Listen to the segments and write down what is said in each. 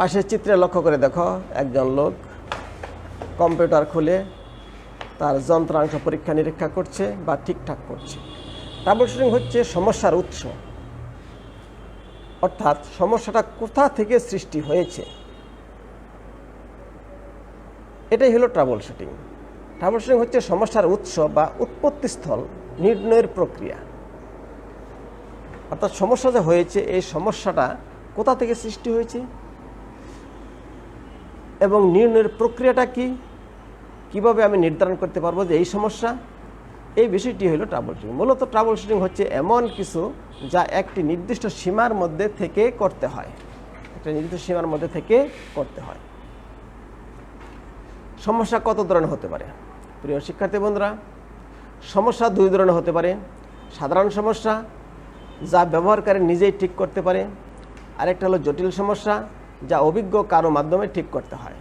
পাশের চিত্রে লক্ষ্য করে দেখো, একজন লোক কম্পিউটার খুলে তার যন্ত্রাংশ পরীক্ষা নিরীক্ষা করছে বা ঠিকঠাক করছে। ট্রাবল শুটিং হচ্ছে সমস্যার উৎস। অর্থাৎ সমস্যাটা কোথা থেকে সৃষ্টি হয়েছে? এটাই হলো ট্রাবল শুটিং ট্রাবল শুটিং হচ্ছে সমস্যার উৎস বা উৎপত্তিস্থল নির্ণয়ের প্রক্রিয়া। অর্থাৎ সমস্যা যে হয়েছে, এই সমস্যাটা কোথা থেকে সৃষ্টি হয়েছে? এবং নির্ণয়ের প্রক্রিয়াটা কি? কীভাবে আমি নির্ধারণ করতে পারব যে এই সমস্যা? এই বিষয়টি হলো ট্রাবল শুটিং মূলত ট্রাবল শুটিং হচ্ছে এমন কিছু যা একটি নির্দিষ্ট সীমার মধ্যে থেকে করতে হয়। একটা নির্দিষ্ট সীমার মধ্যে থেকে করতে হয়। সমস্যা কত ধরনের হতে পারে? প্রিয় শিক্ষার্থী বন্ধুরা, সমস্যা দুই ধরনের হতে পারে। সাধারণ সমস্যা যা ব্যবহারকারী নিজেই ঠিক করতে পারে। আরেকটা হলো জটিল সমস্যা। যা অভিজ্ঞ কারও মাধ্যমে ঠিক করতে হয়।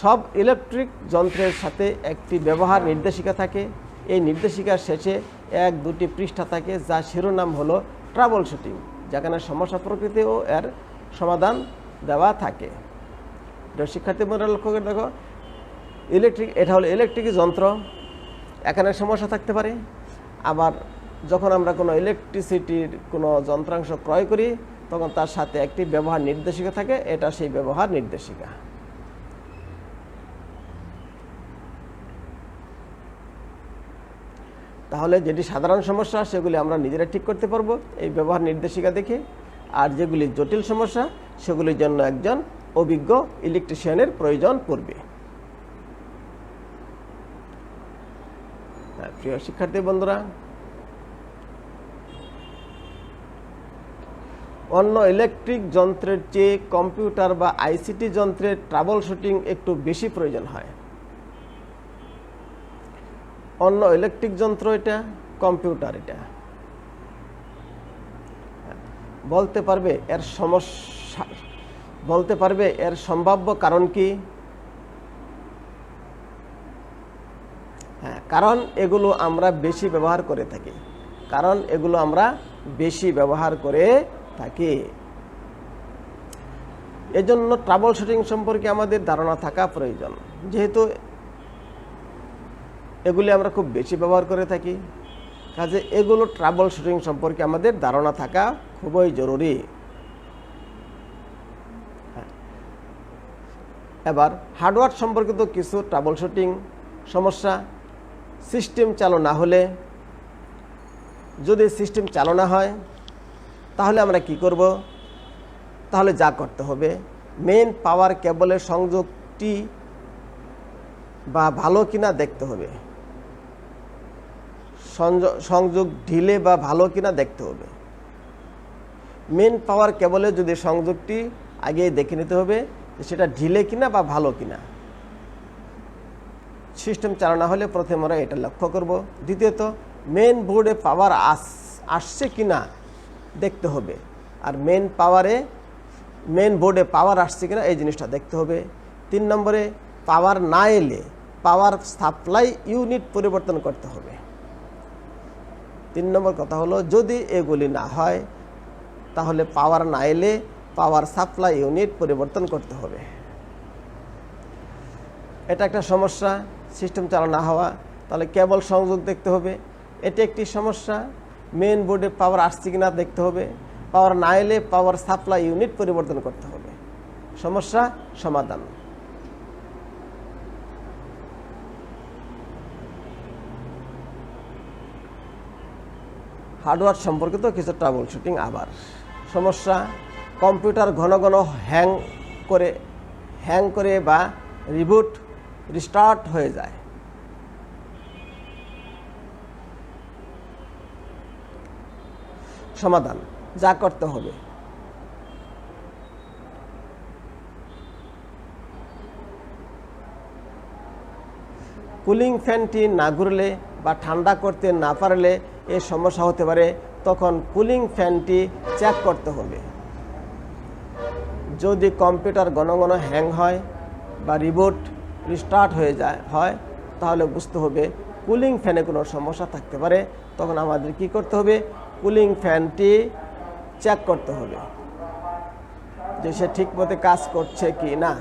সব ইলেকট্রিক যন্ত্রের সাথে একটি ব্যবহার নির্দেশিকা থাকে। এই নির্দেশিকার শেষে এক দুটি পৃষ্ঠা থাকে যা শিরোনাম হলো ট্রাবল শুটিং যেখানে সমস্যা প্রকৃতি ও এর সমাধান দেওয়া থাকে। শিক্ষার্থী বন্ধুরা, লক্ষ্য করে দেখো, ইলেকট্রিক, এটা হলো ইলেকট্রিক যন্ত্র। এখানে সমস্যা থাকতে পারে। আবার যখন আমরা কোনো ইলেকট্রিসিটির কোনো যন্ত্রাংশ ক্রয় করি তখন তার সাথে একটি ব্যবহার নির্দেশিকা থাকে এটা সেই ব্যবহার নির্দেশিকা। তাহলে যেটি সাধারণ সমস্যা সেগুলি আমরা নিজেরা ঠিক করতে পারব এই ব্যবহার নির্দেশিকা দেখে। আর যেগুলি জটিল সমস্যা সেগুলির জন্য একজন অভিজ্ঞ ইলেকট্রিশিয়ানের প্রয়োজন পড়বে। হ্যাঁ, প্রিয় শিক্ষার্থী বন্ধুরা অন্য ইলেকট্রিক যন্ত্রের চেয়ে কম্পিউটার বা আইসিটি যন্ত্রের ট্রাবল শুটিং একটু বেশি প্রয়োজন হয়। অন্য ইলেকট্রিক যন্ত্র এটা, কম্পিউটার এটা। বলতে পারবে এর সমস্যা, বলতে পারবে এর সম্ভাব্য কারণ কি? হ্যাঁ কারণ এগুলো আমরা বেশি ব্যবহার করে থাকি। কারণ এগুলো আমরা বেশি ব্যবহার করে থাকি। এজন্য ট্রাবল শুটিং সম্পর্কে আমাদের ধারণা থাকা প্রয়োজন। যেহেতু এগুলি আমরা খুব বেশি ব্যবহার করে থাকি, কাজে এগুলো ট্রাবল শুটিং সম্পর্কে আমাদের ধারণা থাকা খুবই জরুরি। হ্যাঁ। এবার হার্ডওয়্যার সম্পর্কিত কিছু ট্রাবল শুটিং সমস্যা সিস্টেম চালু না হলে, যদি সিস্টেম চালু না হয় তাহলে আমরা কি করব? তাহলে যা করতে হবে মেন পাওয়ার কেবলের সংযোগটি বা ভালো কিনা দেখতে হবে। সংযোগ ঢিলে বা ভালো কিনা দেখতে হবে। মেন পাওয়ার কেবলে যদি সংযোগটি আগে দেখে নিতে হবে সেটা ঢিলে কিনা বা ভালো কিনা। সিস্টেম চালানো হলে প্রথমে আমরা এটা লক্ষ্য করব। দ্বিতীয়ত মেন বোর্ডে পাওয়ার আস, আসছে কিনা দেখতে হবে। আর মেন পাওয়ারে মেন বোর্ডে পাওয়ার আসছে কিনা এই জিনিসটা দেখতে হবে। তিন নম্বরে পাওয়ার না এলে পাওয়ার সাপ্লাই ইউনিট পরিবর্তন করতে হবে। তিন নম্বর কথা হলো, যদি এগুলি না হয়, তাহলে পাওয়ার না এলে পাওয়ার সাপ্লাই ইউনিট পরিবর্তন করতে হবে। এটা একটা সমস্যা সিস্টেম চালু না হওয়া, তাহলে কেবল সংযোগ দেখতে হবে। এটি একটি সমস্যা মেন বোর্ডে পাওয়ার আসছে কিনা দেখতে হবে। পাওয়ার না এলে পাওয়ার সাপ্লাই ইউনিট পরিবর্তন করতে হবে। সমস্যা, সমাধান। হার্ডওয়্যার সম্পর্কিত কিছু ট্রাবল শুটিং আবার। সমস্যা কম্পিউটার ঘন ঘন হ্যাং করে হ্যাং করে বা রিবুট রিস্টার্ট হয়ে যায়। সমাধান, যা করতে হবে। কুলিং ফ্যানটি না ঘুরলে বা ঠান্ডা করতে না পারলে এ সমস্যা হতে পারে, তখন কুলিং ফ্যানটি চেক করতে হবে। যদি কম্পিউটার ঘন ঘন হ্যাং হয় বা রিবোট রিস্টার্ট হয়ে যায়, হয়, তাহলে বুঝতে হবে কুলিং ফ্যানে কোনো সমস্যা থাকতে পারে। তখন আমাদের কি করতে হবে? কুলিং ফ্যানটি চেক করতে হবে যে সে ঠিক মতো কাজ করছে কি না।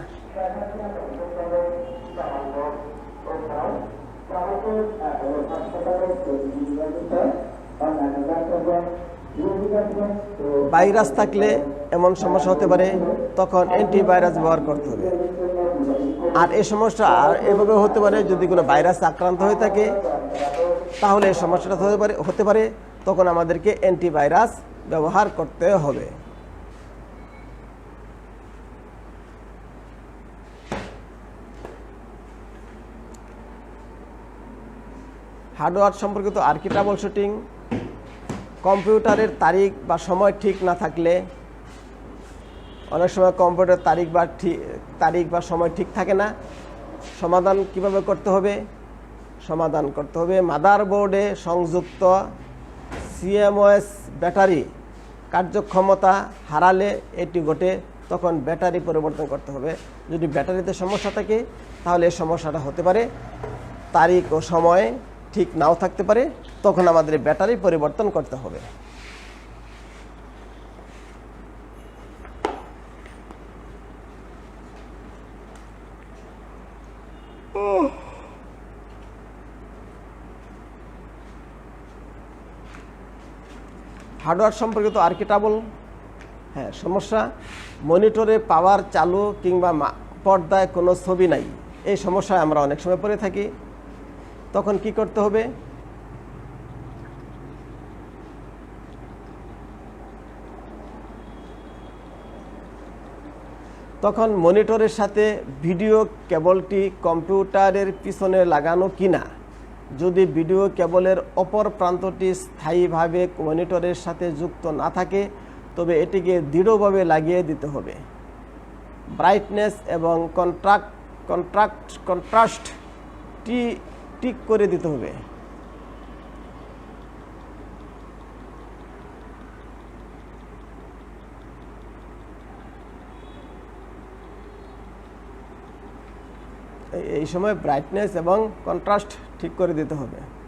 ভাইরাস থাকলে এমন সমস্যা হতে পারে, তখন অ্যান্টিভাইরাস ব্যবহার করতে হবে। আর এই সমস্যা আর এভাবে হতে পারে, যদি কোনো ভাইরাস আক্রান্ত হয়ে থাকে, তাহলে এই সমস্যাটা হতে পারে হতে পারে। তখন আমাদেরকে অ্যান্টিভাইরাস ব্যবহার করতে হবে। হার্ডওয়্যার সম্পর্কিত আর কি ট্রাবল শুটিং কম্পিউটারের তারিখ বা সময় ঠিক না থাকলে, অনেক সময় কম্পিউটার তারিখ বা তারিখ বা সময় ঠিক থাকে না, সমাধান কীভাবে করতে হবে? সমাধান করতে হবে মাদার বোর্ডে সংযুক্ত সিএমওএস ব্যাটারি কার্যক্ষমতা হারালে এটি ঘটে, তখন ব্যাটারি পরিবর্তন করতে হবে। যদি ব্যাটারিতে সমস্যা থাকে, তাহলে এই সমস্যাটা হতে পারে। তারিখ ও সময় ঠিক নাও থাকতে পারে, তখন আমাদের ব্যাটারি পরিবর্তন করতে হবে। হার্ডওয়্যার সম্পর্কিত আর কি ট্রাবল হ্যাঁ সমস্যা, মনিটরে পাওয়ার চালু কিংবা পর্দায় কোনো ছবি নাই। এই সমস্যায় আমরা অনেক সময় পড়ে থাকি। তখন কি করতে হবে? তখন মনিটরের সাথে ভিডিও কেবলটি কম্পিউটারের পিছনে লাগানো কিনা? যদি ভিডিও কেবলের অপর প্রান্তটি স্থায়ীভাবে মনিটরের সাথে যুক্ত না থাকে, তবে এটিকে দৃঢ়ভাবে লাগিয়ে দিতে হবে। ব্রাইটনেস এবং কন্ট্রাক্ট কন্ট্রাক্ট, কন্ট্রাস্ট টি, ঠিক করে দিতে হবে। এই সময় ব্রাইটনেস এবং কন্ট্রাস্ট ঠিক করে দিতে হবে।